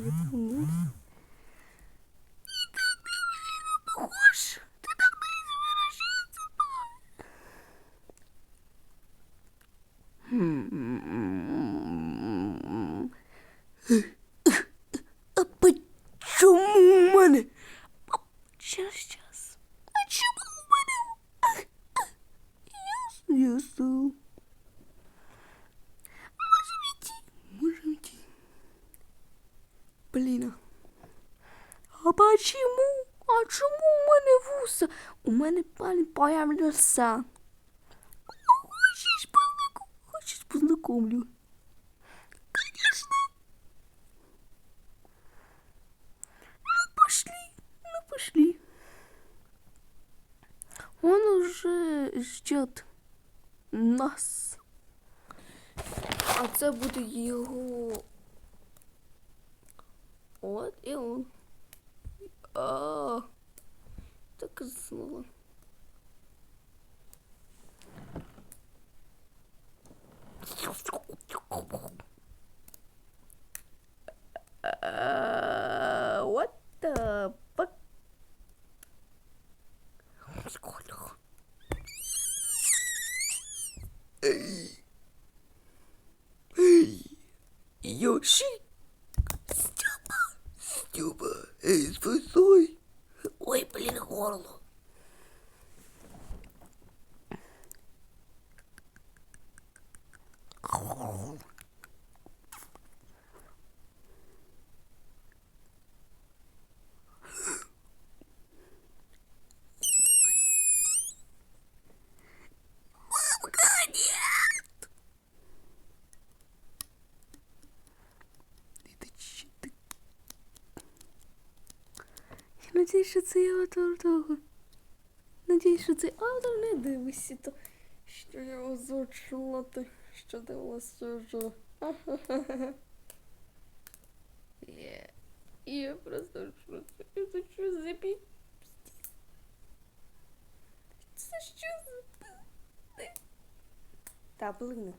телефон. Похож. Ты так близко А почему у мене? Сейчас, сейчас. А чому у мене? Ясно, ясно. Блін. А почему? А чому у мене вуса? У мене пан появився. Хочешь познакомиться? Хочеш познакомлю? Конечно. Ну пошли, ну пошли. Он уже ждет нас. А це буде його. От і он. А, так і знала. Uh, what the fuck? Йоші? Степа. Эй, спасай. Ой, блин, горло. Мамка, нет! Ти чи ти? Я надіюсь, що цей автор того. Надіюсь, що цей автор не дивиться то, що я озвучила те, що дивилася вже. Я, я просто в шоці. Це що за пі... Це що за... Та блин.